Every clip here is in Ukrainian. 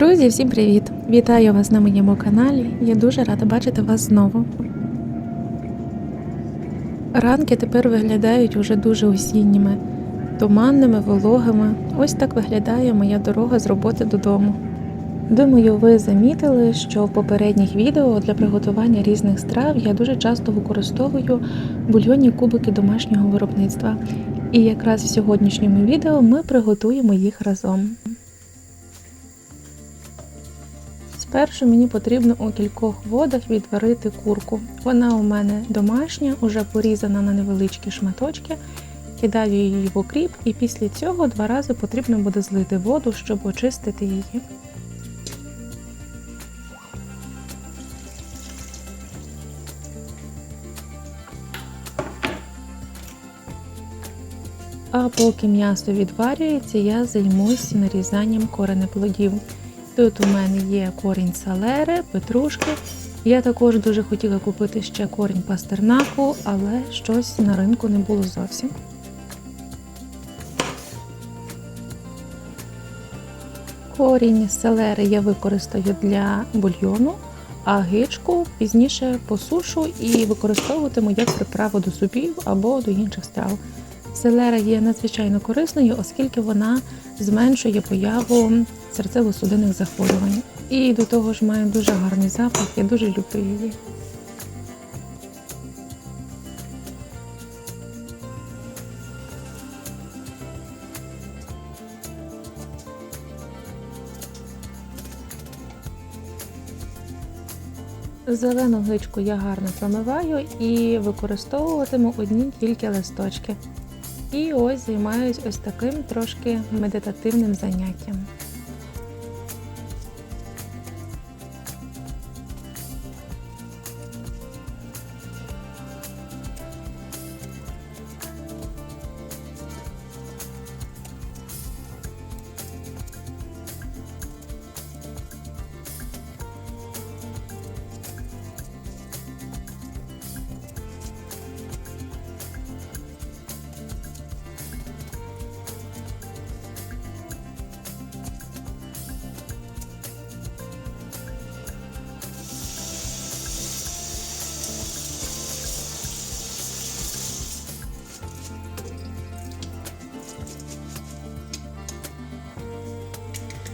Друзі, всім привіт! Вітаю вас на моєму каналі. Я дуже рада бачити вас знову. Ранки тепер виглядають уже дуже осінніми, туманними, вологими. Ось так виглядає моя дорога з роботи додому. Думаю, ви замітили, що в попередніх відео для приготування різних страв я дуже часто використовую бульйонні кубики домашнього виробництва. І якраз в сьогоднішньому відео ми приготуємо їх разом. Спершу мені потрібно у кількох водах відварити курку. Вона у мене домашня, уже порізана на невеличкі шматочки. Кидаю її в окріп, і після цього два рази потрібно буде злити воду, щоб очистити її. А поки м'ясо відварюється, я займусь нарізанням коренеплодів. Тут у мене є корінь салери, петрушки. Я також дуже хотіла купити ще корінь пастернаку, але щось на ринку не було зовсім. Корінь селери я використаю для бульйону, а гичку пізніше посушу і використовуватиму як приправу до супів або до інших страв. Селера є надзвичайно корисною, оскільки вона зменшує появу серцево-судинних захворювань. І до того ж має дуже гарний запах, я дуже люблю її. Зелену гличку я гарно промиваю і використовуватиму одні тільки листочки. І ось займаюсь ось таким трошки медитативним заняттям.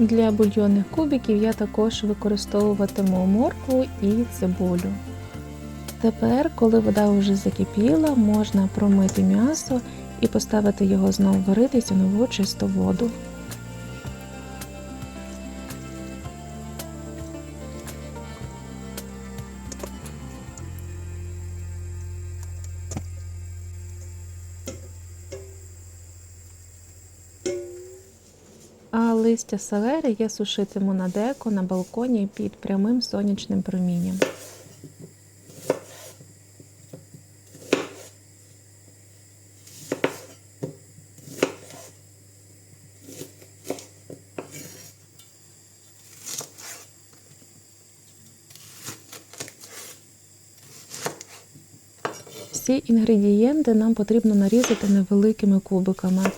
Для бульйонних кубиків я також використовуватиму моркву і цибулю. Тепер, коли вода вже закипіла, можна промити м'ясо і поставити його знову варитися в нову чисту воду. Листя селери я сушитиму на деко на балконі під прямим сонячним промінням. Всі інгредієнти нам потрібно нарізати невеликими кубиками.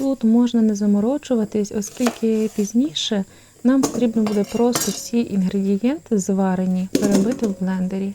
Тут можна не заморочуватись, оскільки пізніше нам потрібно буде просто всі інгредієнти зварені, перебити в блендері.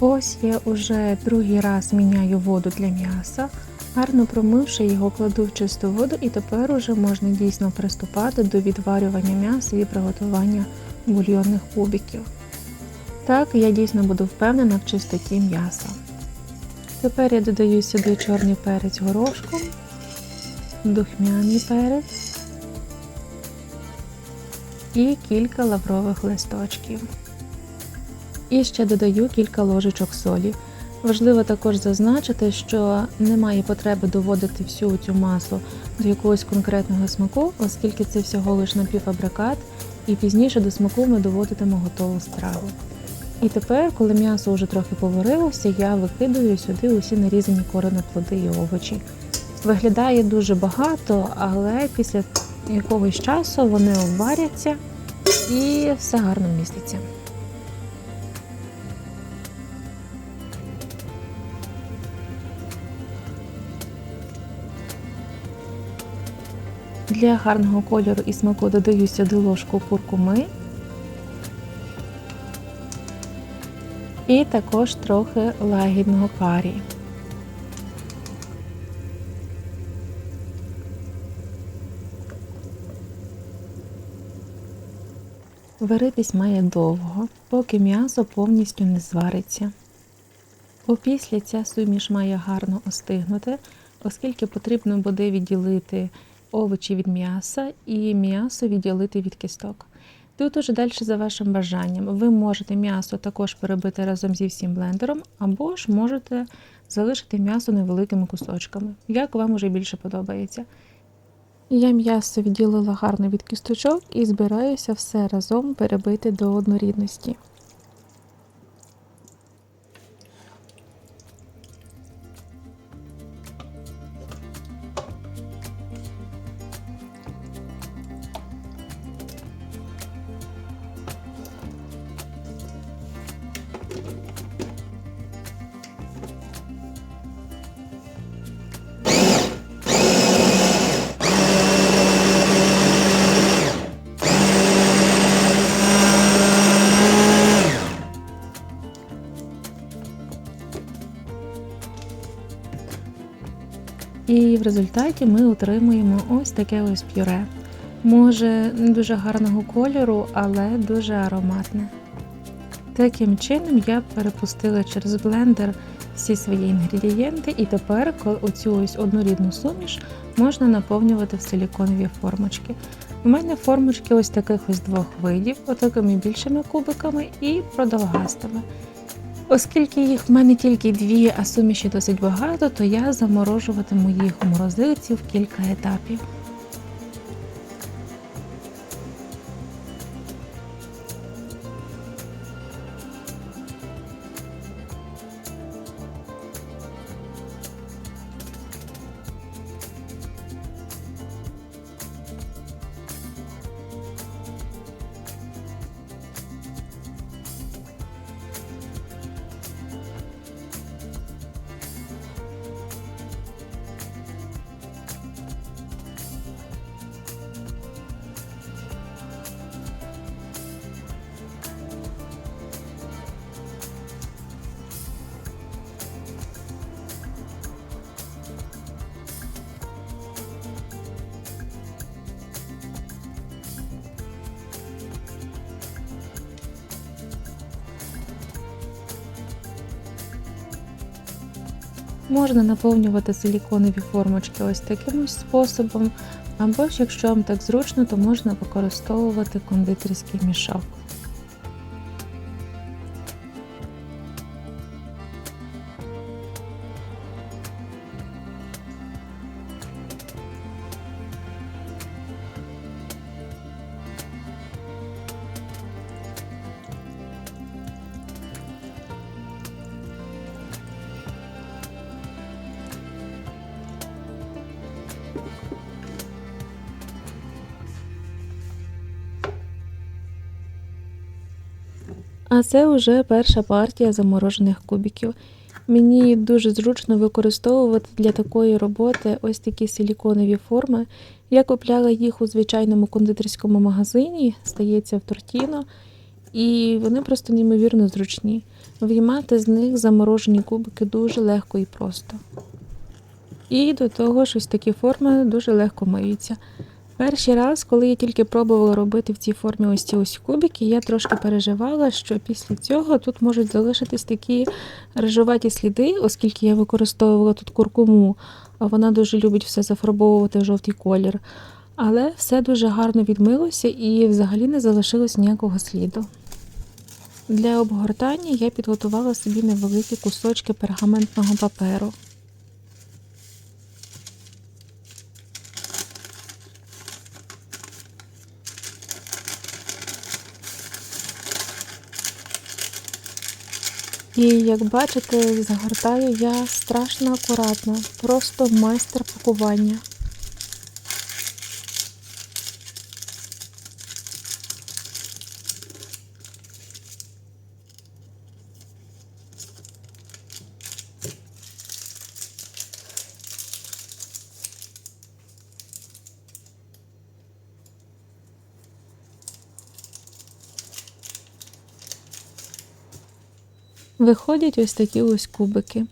Ось я уже другий раз міняю воду для м'яса. Гарно промивши його, кладу в чисту воду, і тепер уже можна дійсно приступати до відварювання м'яса і приготування бульйонних кубиків. Так, я дійсно буду впевнена в чистоті м'яса. Тепер я додаю сюди чорний перець горошком, духмяний перець і кілька лаврових листочків. І ще додаю кілька ложечок солі. Важливо також зазначити, що немає потреби доводити всю цю масу до якогось конкретного смаку, оскільки це всього лиш напівфабрикат, і пізніше до смаку ми доводитимо готову страву. І тепер, коли м'ясо вже трохи поварилося, я викидаю сюди усі нарізані корені плоди і овочі. Виглядає дуже багато, але після якогось часу вони обваряться і все гарно міститься. Для гарного кольору і смаку додаю сюди ложку куркуми і також трохи лагідного карі. Варитись має довго, поки м'ясо повністю не звариться. Опісля ця суміш має гарно остигнути, оскільки потрібно буде відділити овочі від м'яса і м'ясо відділити від кісток. Тут уже далі за вашим бажанням. Ви можете м'ясо також перебити разом зі всім блендером, або ж можете залишити м'ясо невеликими кусочками, як вам уже більше подобається. Я м'ясо відділила гарно від кісточок і збираюся все разом перебити до однорідності. І в результаті ми отримуємо ось таке ось пюре. Може, не дуже гарного кольору, але дуже ароматне. Таким чином я перепустила через блендер всі свої інгредієнти, і тепер оцю ось однорідну суміш можна наповнювати в силіконові формочки. У мене формочки ось таких ось двох видів, отакими більшими кубиками і продовгастими. Оскільки їх в мене тільки дві, а суміші досить багато, то я заморожуватиму їх у морозилці в кілька етапів. Можна наповнювати силіконові формочки ось таким способом, або ж якщо вам так зручно, то можна використовувати кондитерський мішок. А це вже перша партія заморожених кубиків. Мені дуже зручно використовувати для такої роботи ось такі силіконові форми. Я купляла їх у звичайному кондитерському магазині, стається в Тортіно. і вони просто неймовірно зручні. Виймати з них заморожені кубики дуже легко і просто. І до того ж ось такі форми дуже легко миються. Перший раз, коли я тільки пробувала робити в цій формі ось ці ось кубики, я трошки переживала, що після цього тут можуть залишитись такі рижуваті сліди, оскільки я використовувала тут куркуму, а вона дуже любить все зафарбовувати в жовтий колір. Але все дуже гарно відмилося і взагалі не залишилось ніякого сліду. Для обгортання я підготувала собі невеликі кусочки пергаментного паперу. І як бачите, загортаю я страшно акуратно, просто майстер пакування. Виходять ось такі ось кубики.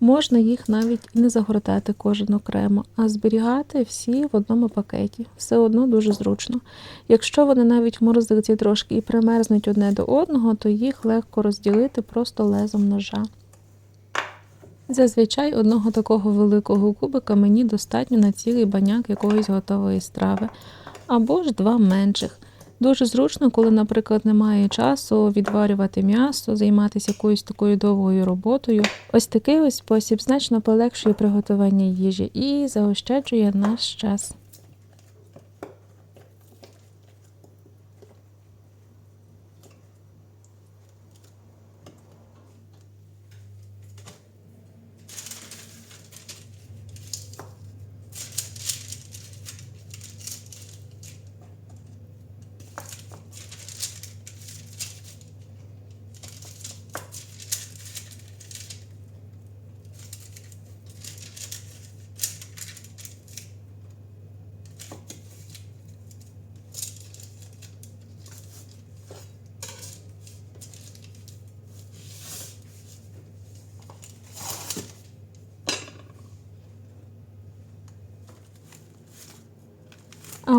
Можна їх навіть не загортати кожен окремо, а зберігати всі в одному пакеті. Все одно дуже зручно. Якщо вони навіть в морозилці трошки і примерзнуть одне до одного, то їх легко розділити просто лезом ножа. Зазвичай одного такого великого кубика мені достатньо на цілий баняк якоїсь готової страви, або ж два менших. Дуже зручно, коли, наприклад, немає часу відварювати м'ясо, займатися якоюсь такою довгою роботою. Ось такий ось спосіб значно полегшує приготування їжі і заощаджує наш час.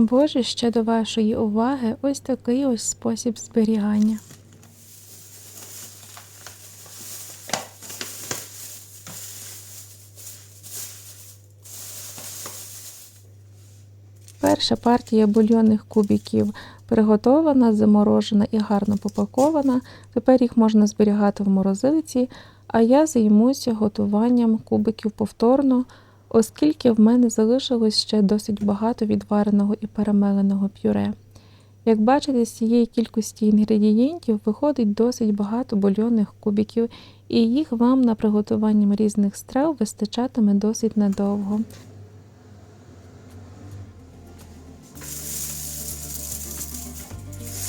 Або ж ще до вашої уваги ось такий ось спосіб зберігання. Перша партія бульйонних кубиків приготована, заморожена і гарно попакована. Тепер їх можна зберігати в морозилиці, а я займуся готуванням кубиків повторно, оскільки в мене залишилось ще досить багато відвареного і перемеленого пюре. Як бачите, з цієї кількості інгредієнтів виходить досить багато бульйонних кубиків, і їх вам на приготуванням різних страв вистачатиме досить надовго.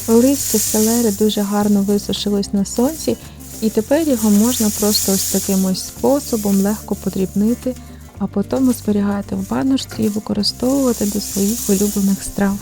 Листя селери дуже гарно висушилось на сонці, і тепер його можна просто ось таким ось способом легко подрібнити, а потім зберігати в баночці і використовувати до своїх улюблених страв.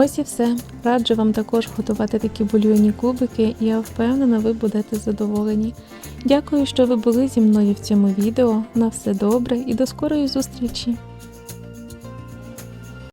Ось і все. Раджу вам також готувати такі бульйонні кубики, і я впевнена, ви будете задоволені. Дякую, що ви були зі мною в цьому відео. На все добре і до скорої зустрічі!